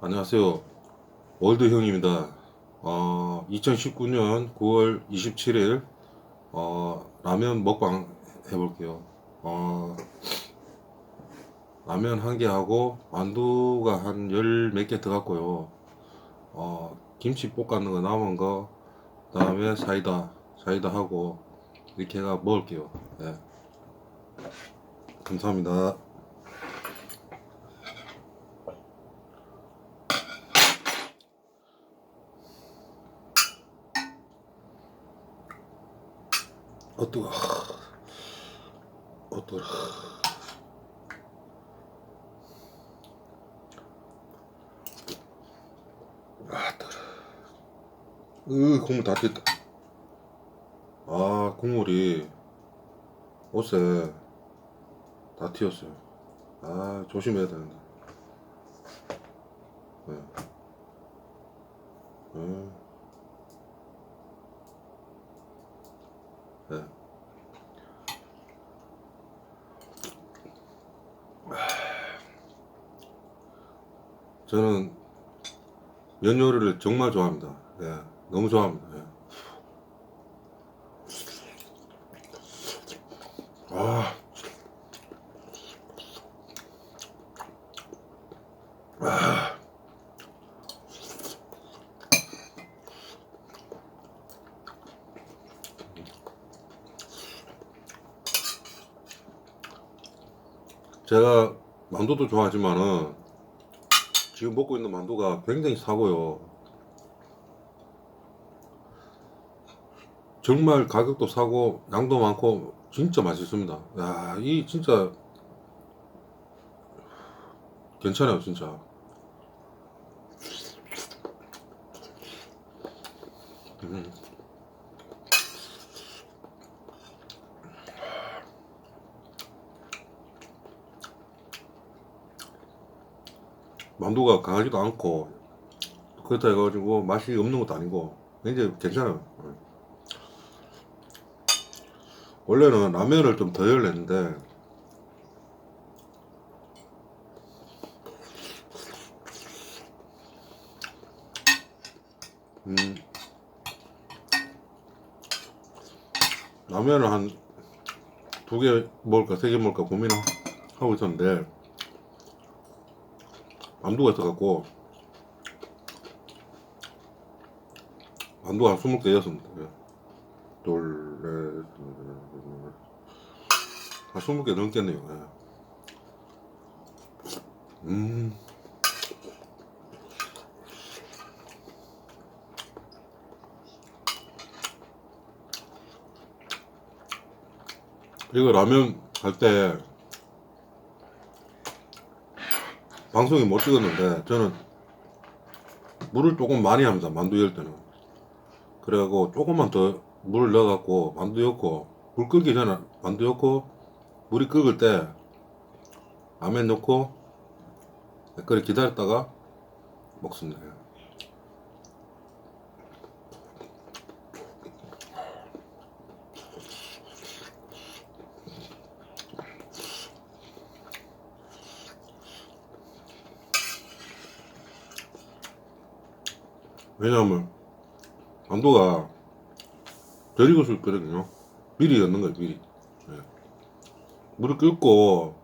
안녕하세요. 월드 형입니다. 어, 2019년 9월 27일, 어, 라면 먹방 해볼게요. 어, 라면 한 개 하고, 만두가 한 열 몇 개 들어갔고요. 어, 김치 볶았는 거 남은 거, 그 다음에 사이다, 사이다 하고, 이렇게 해가 먹을게요. 네. 감사합니다. 어 뜨거 어 뜨거 아 뜨거 으 국물 다 튀었다 아 국물이 옷에 다 튀었어요 아 조심해야 되는데 네. 네. 저는 면 요리를 정말 좋아합니다. 예, 너무 좋아합니다. 예. 아, 아, 제가 만두도 좋아하지만은 지금 먹고 있는 만두가 굉장히 싸고요. 정말 가격도 싸고 양도 많고 진짜 맛있습니다. 야, 이 진짜 괜찮아요, 진짜. 음. 만두가 강하지도 않고 그렇다 해가지고 맛이 없는 것도 아니고 굉장히 괜찮아요. 예. 원래는 라면을 좀 더 열냈는데 음 라면을 한 두 개 먹을까 세 개 먹을까 고민하고 있었는데 만두가 있어갖고 만두가 한 20개였습니다 예. 둘, 넷, 한 20개 넘겠네요 예. 음 이거 라면 할때 방송에 못 찍었는데 저는 물을 조금 많이 합니다 만두 열 때는. 그래갖고 조금만 더 물을 넣어갖고 만두 넣고 불 끓기 전에 만두 넣고 물이 끓을 때 라면 넣고 그래 기다렸다가 먹습니다 왜냐하면 만두가 절이고을 끓거든요. 미리 넣는 거예요 미리. 예. 물을 끓고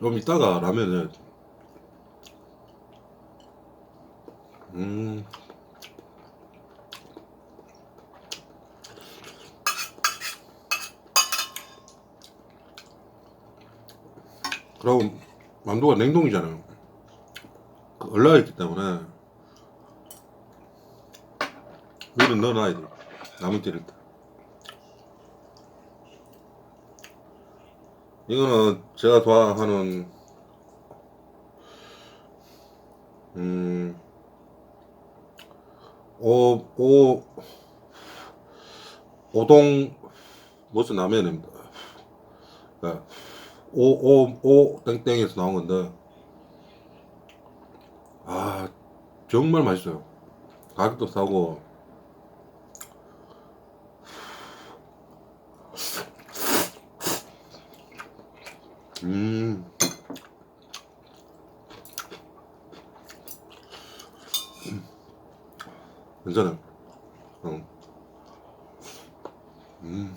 좀 이따가 라면을. 음. 그리고 만두가 냉동이잖아요. 그 얼라가 있기 때문에 물은 넣어놔야 돼. 찌를 때. 이거는 제가 좋아하는 음, 오, 오, 오동 무슨 라면입니다. 네. 오, 오, 오, 땡땡에서 나온 건데, 아, 정말 맛있어요. 가격도 싸고, 음. 음. 괜찮아요. 응. 음.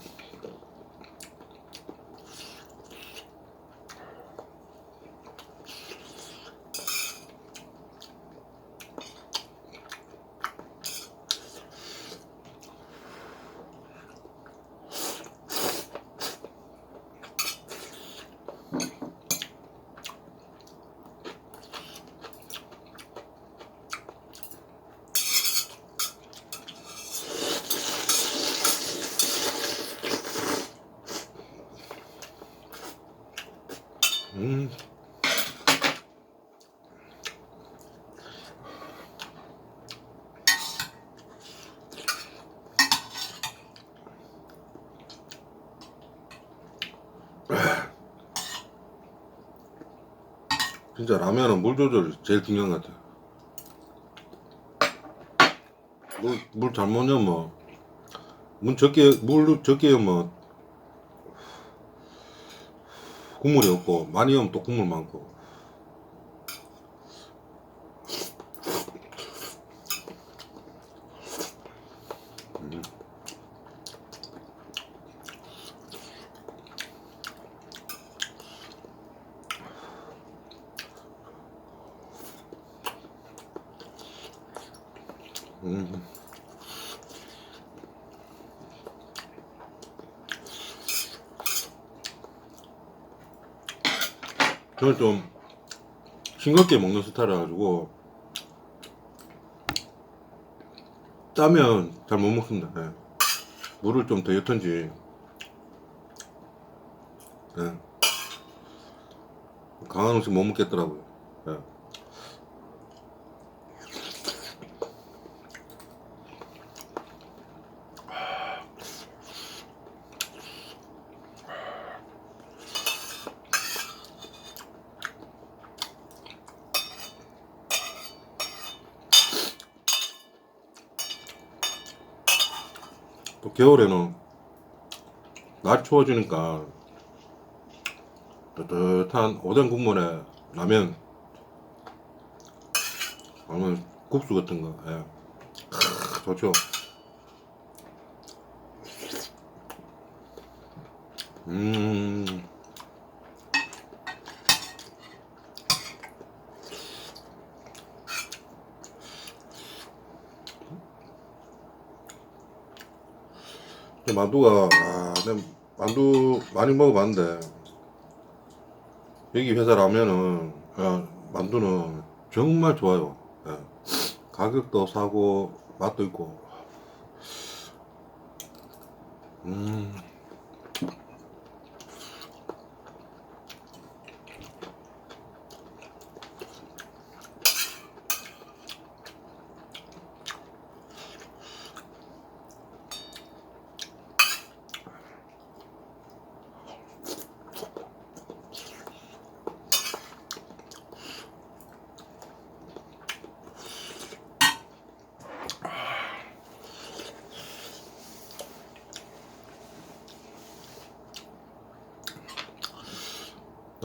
진짜 라면은 물 조절이 제일 중요한 것 같아. 물, 물 잘못 넣으면, 물 적게, 물 적게 넣으면 국물이 없고, 많이 넣으면 또 국물 많고. 음. 음. 저는 좀 싱겁게 먹는 스타일이라 가지고 짜면 잘 못 먹습니다. 예. 물을 좀더 옅은지 예. 강한 음식 못 먹겠더라고요. 예. 또 겨울에는 날 추워지니까 따뜻한 오뎅 국물에 라면 아니면 국수 같은 거 예. 크, 좋죠 음 이 만두가 아, 내 만두 많이 먹어봤는데 여기 회사 라면은 아, 만두는 정말 좋아요. 예. 가격도 싸고 맛도 있고. 음.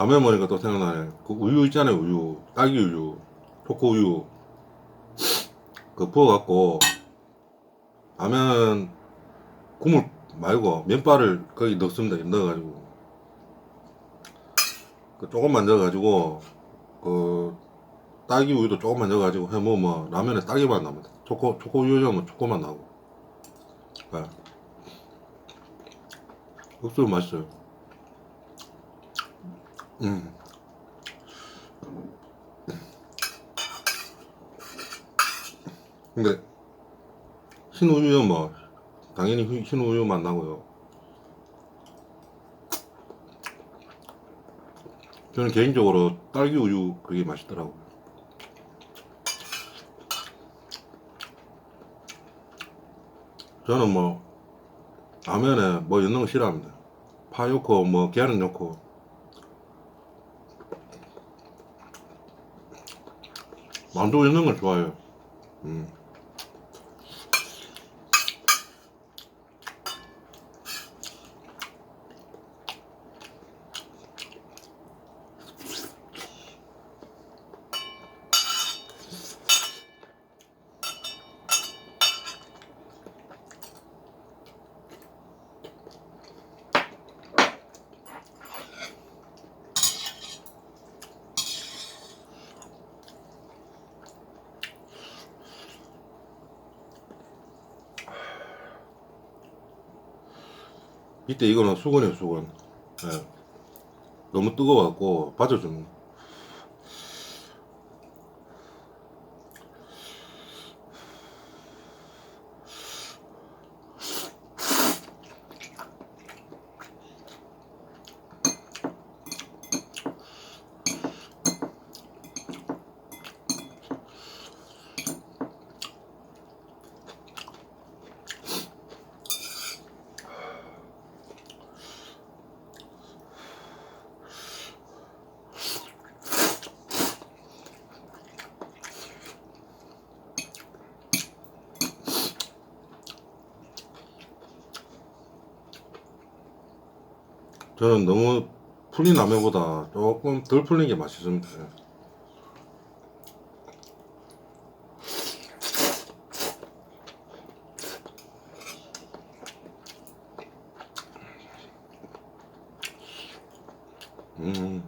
라면 먹으니까 또 생각나네. 그 우유 있잖아요, 우유. 딸기 우유. 초코 우유. 그 부어갖고, 라면 국물 말고 면발을 거기 넣습니다. 넣어가지고. 그 조금만 넣어가지고, 그 딸기 우유도 조금만 넣어가지고 해 먹으면 라면에 딸기 맛 납니다. 초코, 초코 우유 넣으면 초코맛 나고. 네. 국수 맛있어요. 음. 근데 흰 우유는 뭐 당연히 흰- 흰우유 맛 나고요. 저는 개인적으로 딸기 우유 그게 맛있더라고요. 저는 뭐 라면에 뭐 넣는 거 싫어합니다. 파 넣고 뭐 계란 넣고 만두 넣는 걸 좋아해요. 음. 이때 이거는 수건이에요 수건 예. 너무 뜨거워갖고 빠져주는 거. 저는 너무 풀린 라면보다 조금 덜 풀린 게 맛있습니다. 예. 음.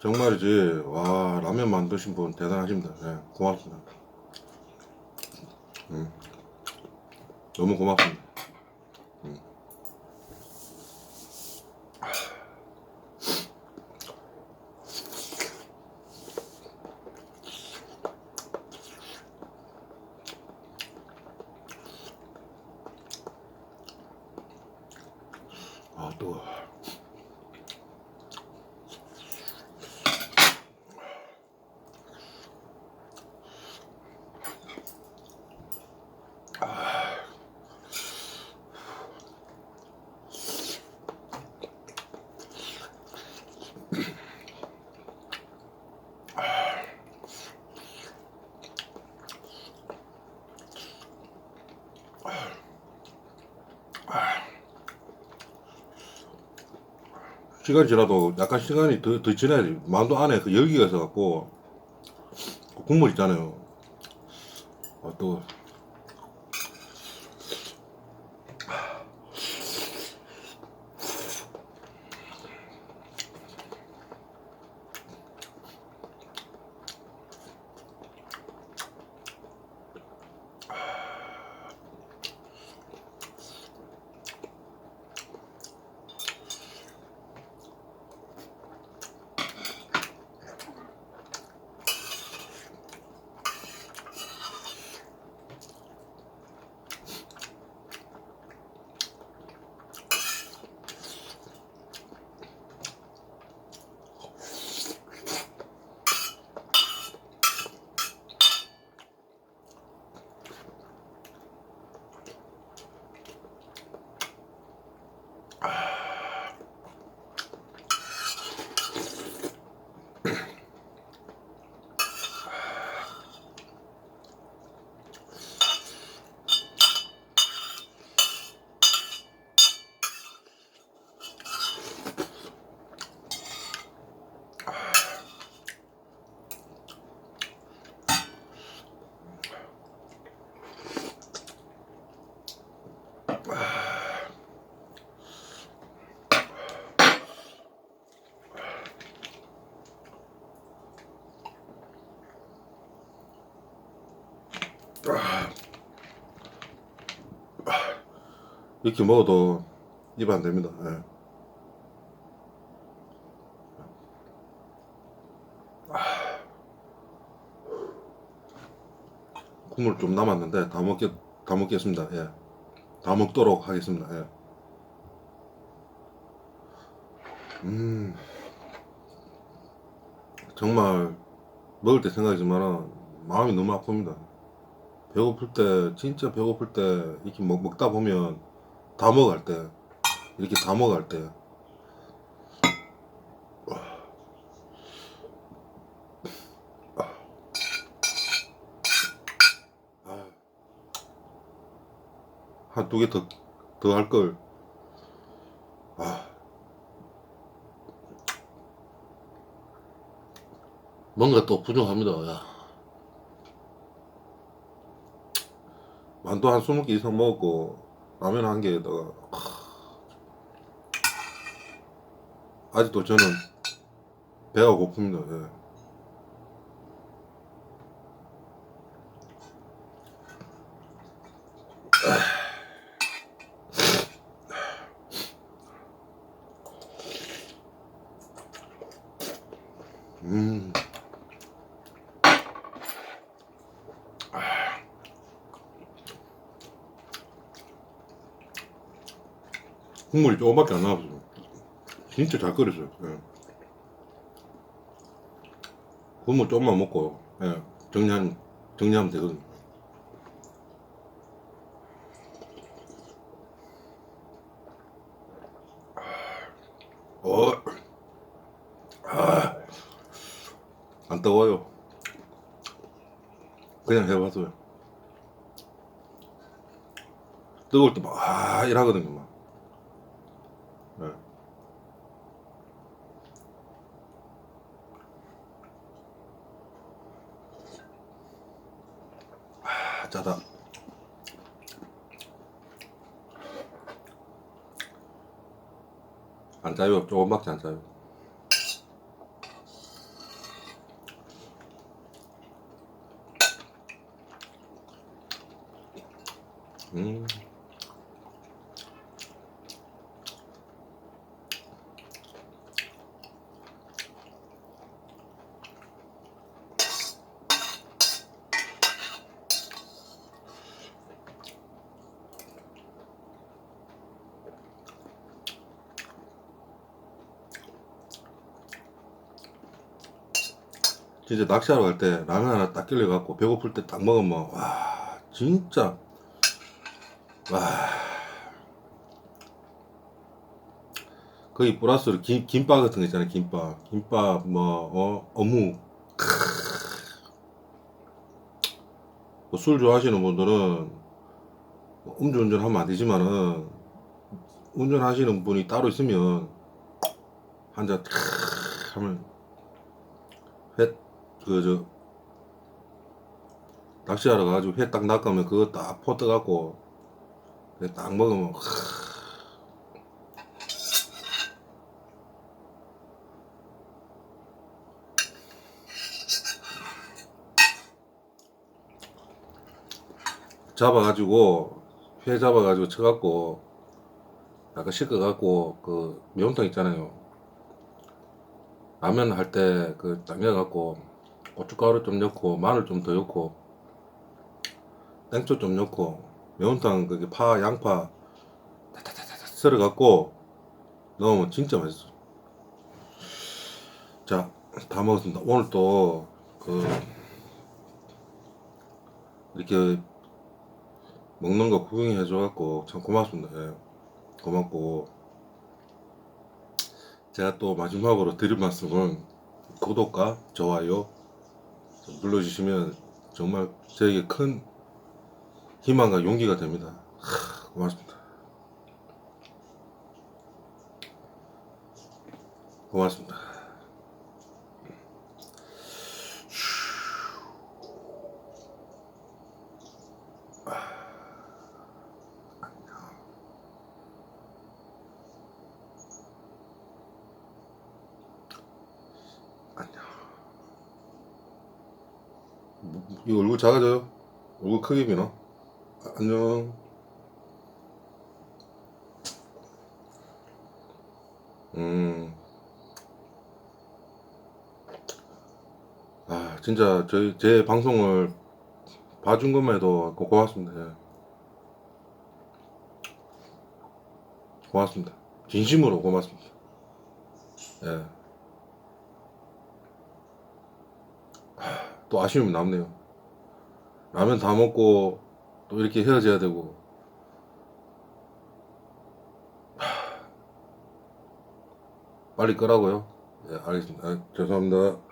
정말이지 와 라면 만드신 분 대단하십니다. 예, 고맙습니다. 음. 너무 고맙습니다. 음. 아 뜨거. 시간이 지나도 약간 시간이 더, 더 지나야지. 만두 안에 그 열기가 있어갖고, 그 국물 있잖아요. 아, 또. Ah. 이렇게 먹어도 입 안 됩니다. 예. 국물 좀 남았는데 다 먹겠 다 먹겠습니다. 예. 다 먹도록 하겠습니다. 예. 음. 정말 먹을 때 생각이지만 마음이 너무 아픕니다. 배고플 때 진짜 배고플 때 이렇게 먹, 먹다 보면 다 먹을 때 이렇게 다 먹을 때 한 두 개 더 더할 아. 걸. 아. 뭔가 또 부족합니다. 야. 만두 한 20개 이상 먹었고 라면 한 개에다가 아직도 저는 배가 고픕니다. 예. 국물이 조금밖에 안 나와서 진짜 잘 끓였어요. 예. 국물 조금만 먹고 예. 정리하면 정리하면 되거든요. 어, 아, 안 뜨거워요. 그냥 해봤어요. 뜨거울 때 막, 아, 이러거든요, 막. 네. 아, 짜다. 안 짜요. 조금밖에 안 짜요. 음. 진짜 낚시하러 갈 때 라면 하나 딱 끓여갖고 배고플 때 딱 먹으면 와 진짜. 와. 거의 플러스로 김, 김밥 같은 거 있잖아요 김밥. 김밥 뭐 어, 어묵. 뭐 술 좋아하시는 분들은 뭐 음주운전 하면 안 되지만은 운전하시는 분이 따로 있으면 한 잔 하면 회 그 저 낚시하러 가가지고 회 딱 낚으면 그거 딱 포 떠갖고 딱 먹으면 크. 잡아가지고 회 잡아가지고 쳐갖고 약간 씻어갖고 그 매운탕 있잖아요 라면 할 때그 당겨갖고 고춧가루 좀 넣고 마늘 좀 더 넣고 땡초 좀 넣고 매운탕 그게 파 양파 타타타타 썰어 갖고 넣으면 진짜 맛있어. 자, 다 먹었습니다. 오늘 또 그 이렇게 먹는 거 구경해 줘 갖고 참 고맙습니다. 예. 고맙고 제가 또 마지막으로 드릴 말씀은 구독과 좋아요 눌러주시면 정말 저에게 큰 희망과 용기가 됩니다. 하, 고맙습니다. 고맙습니다. 얼굴 작아져요? 얼굴 크게 비나? 아, 안녕. 음. 아, 진짜 저희 제 방송을 봐준 것만 해도 고- 고맙습니다. 예. 고맙습니다. 진심으로 고맙습니다. 예. 또 아쉬움이 남네요. 라면 다 먹고 또 이렇게 헤어져야 되고. 하, 빨리 끄라고요? 예, 알겠습니다. 아, 죄송합니다.